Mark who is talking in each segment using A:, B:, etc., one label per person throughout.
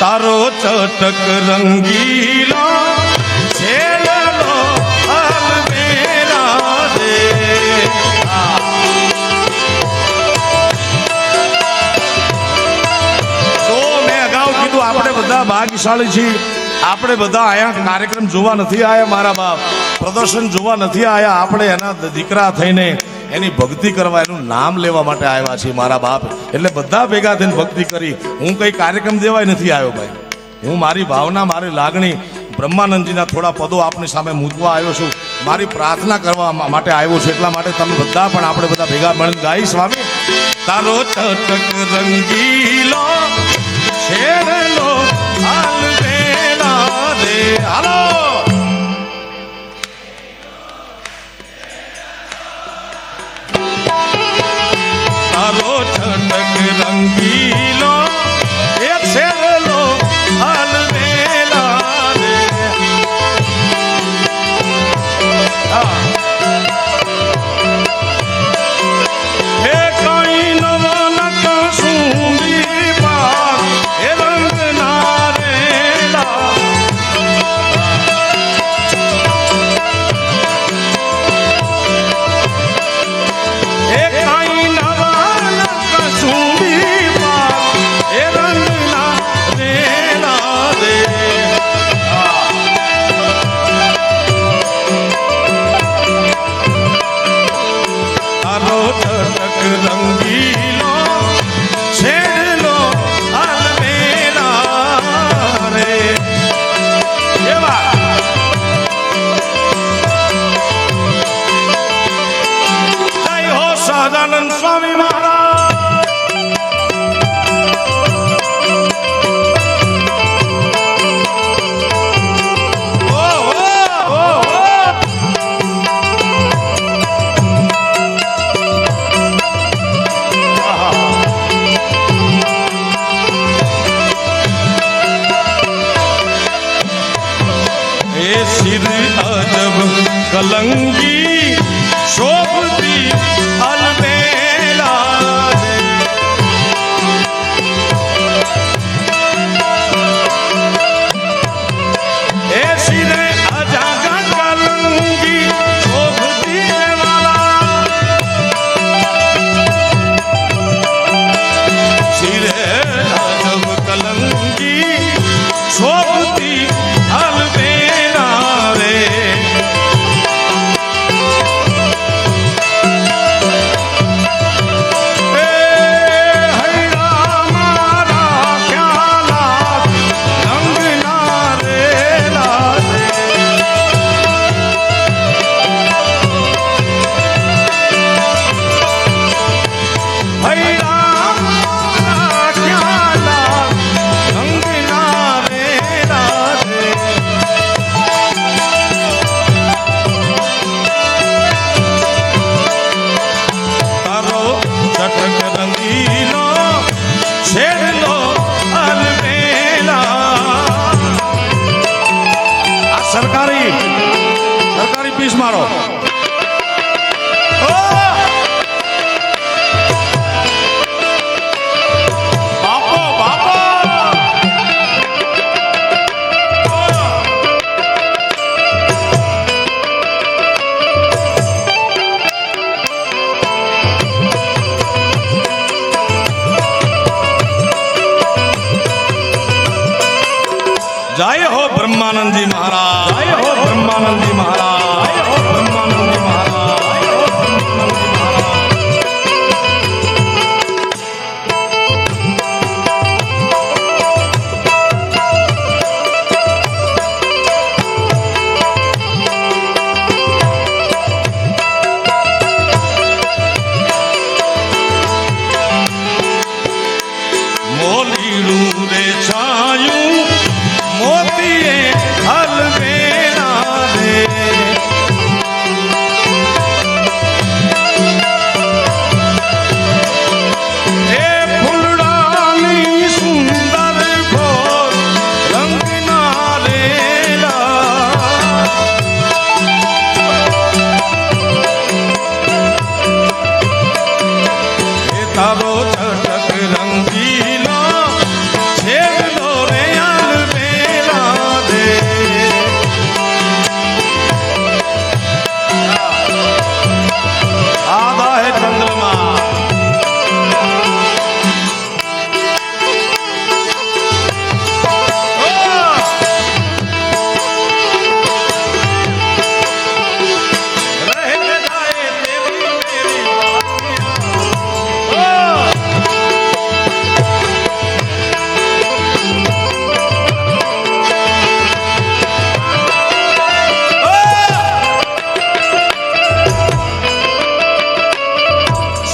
A: તારો ચટક રંગીલો રે તો મેં અગાઉ કીધું, આપણે બધા ભાગ્યશાળી છીએ. આપણે બધા અહીંયા કાર્યક્રમ જોવા નથી આવ્યા મારા બાપ. પ્રદર્શન જોવા નથી આવ્યા આપણે એના દીકરા થઈને એની ભક્તિ કરવા એનું નામ લેવા માટે આવ્યા છીએ મારા બાપ. એટલે બધા ભેગા થઈને ભક્તિ કરી. હું કઈ કાર્યક્રમ દેવાય નથી આવ્યો ભાઈ. હું મારી ભાવના, મારી લાગણી બ્રહ્માનંદજીના થોડા પદો આપની સામે મૂકવા આવ્યો છું. મારી પ્રાર્થના કરવા માટે આવ્યો છું. એટલા માટે તમે બધા પણ આપણે બધા ભેગા મળીને ગાઈ સ્વામી. તારો ચટક રંગીલો છેડલો Zambia. ચટક રંગીલો કલંગી શોભતી જય હો બ્રહ્માનંદજી મહારાજ. જય હો બ્રહ્માનંદજી મહારાજ.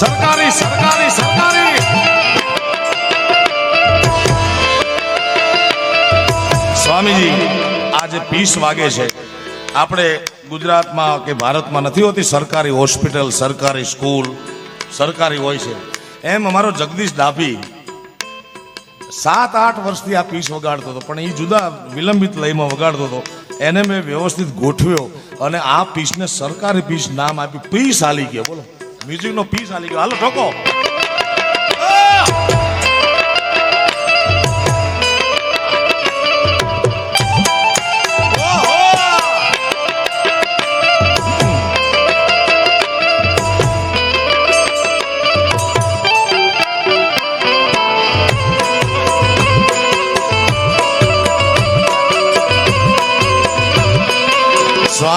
A: સરકારી સરકારી સરકારી. સ્વામીજી, આજે પીસ વાગે છે. આપણે ગુજરાતમાં કે ભારતમાં નથી હોતી સરકારી હોસ્પિટલ, સરકારી સ્કૂલ, સરકારી હોય છે. એમ અમારો જગદીશ દાભી સાત આઠ વર્ષથી આ પીસ વગાડતો હતો, પણ એ જુદા વિલંબિત લયમાં વગાડતો હતો. એને મેં વ્યવસ્થિત ગોઠવ્યો અને આ પીસને સરકારી પીસ નામ આપ્યું. પીસ હાલી ગયો, બોલો. મ્યુઝિકનો પીસ આલી ગયો હાલો ઠોકો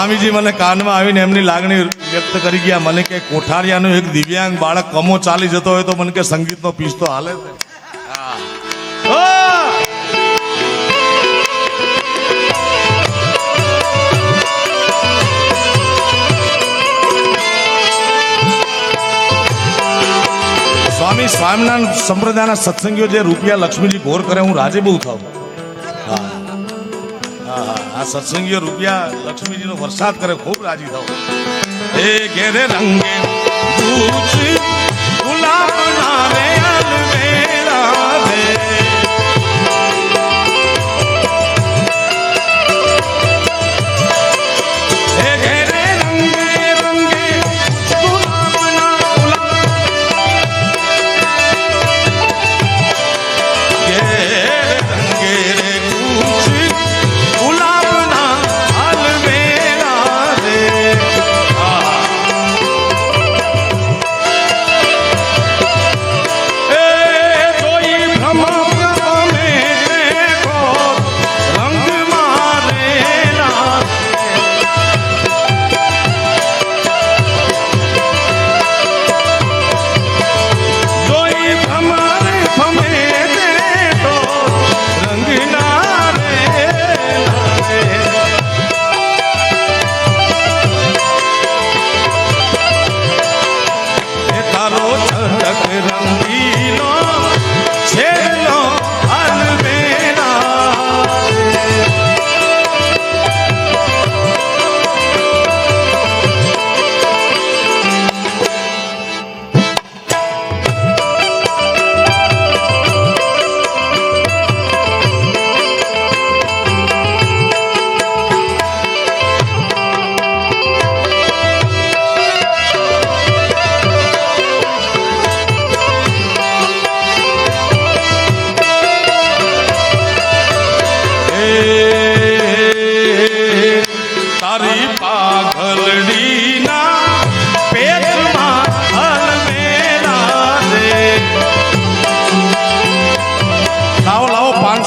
A: સ્વામીજી મને કાનમાં આવીને એમની લાગણી વ્યક્ત કરી ગયા. મને કે કોઠારિયાનો એક દિવ્યાંગ બાળક કમો ચાલી જતો હોય તો મને કે સંગીતનો પીસ તો હાલે. સ્વામી સ્વામિનારાયણ સંપ્રદાયના સત્સંગીઓ જે રૂપિયા લક્ષ્મીજી ગોર કરે હું રાજે બહુ થાઉં. હા, આ સત્સંગીઓ રૂપિયા લક્ષ્મીજીનો વરસાદ કરે ખૂબ રાજી થાવ એ ઘેરે રંગે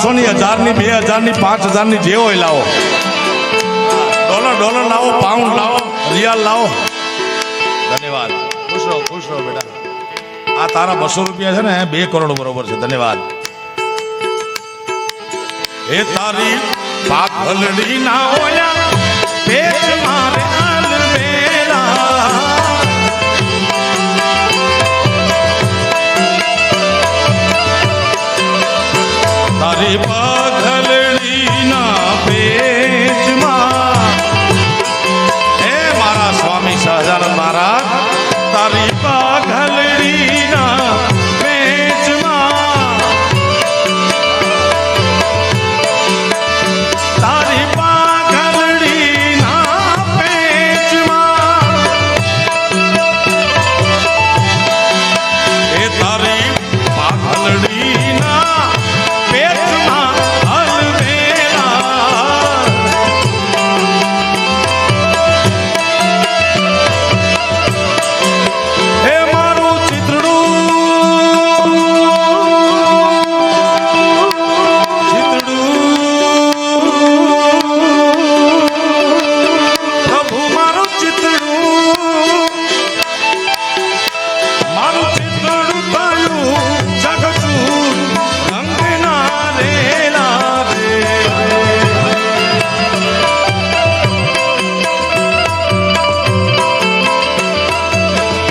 A: પાંચસો ની હજારની બે હજારની પાંચ હજારની જે હોય લાવો. ડોલર ડોલર લાવો, પાઉન્ડ લાવો, રિયાલ લાવો. ધન્યવાદ. ખુશ રહો ખુશ રહો બેટા. આ તારા બસો રૂપિયા છે ને, બે કરોડ બરોબર છે. ધન્યવાદ. એ તારી પાઘલડી ના ઓયા कृपा